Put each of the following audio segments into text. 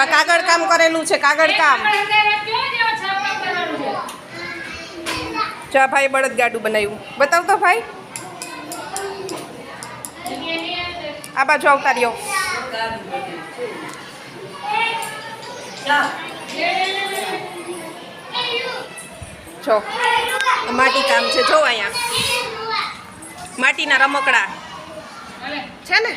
આ કાગળ કામ કરેલું છે કાગળ કામ. જો ભાઈ બળદ ગાડું બનાવ્યું. બતાવ તો ભાઈ. આ બાજુ આવતા રહ્યો. જો માટી કામ છે. જો અહીંયા. માટીના રમકડા. છે ને?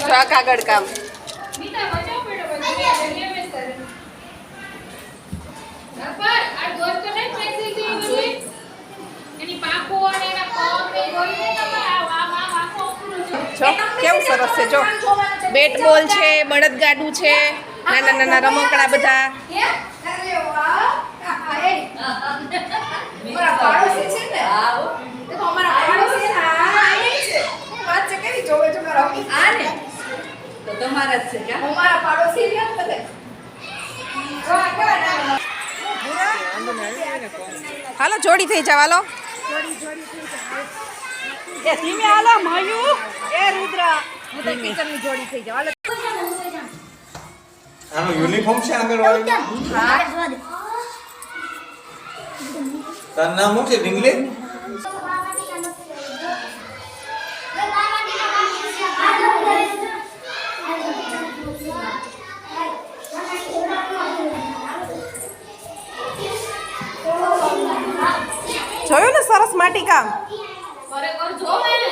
જો આ કાગળ કામ. જો કેવું સરસ છે જો. બેટ બોલ છે બળદગાડું છે નાના નાના રમકડા બધા અમારા પાડોશી છે ને એ તો અમારા પાડોશી છે ને આ એ છે શું વાત છે કેવી જોવે જો મારા આ ને તો તમારા જ છે કા? અમારા પાડોશી છે ને બધે. હાલો જોડી થઈ જાવ હાલો. એ ધીમે હાલો મયુ. એ રુદ્ર. હું તો કિચનની જોડી થઈ જાવ હાલો. આનો યુનિફોર્મ છે આંગણવાડી? તારું નામ શું છે ઢીંગલી માટી કામ? ખરેખર જો મેં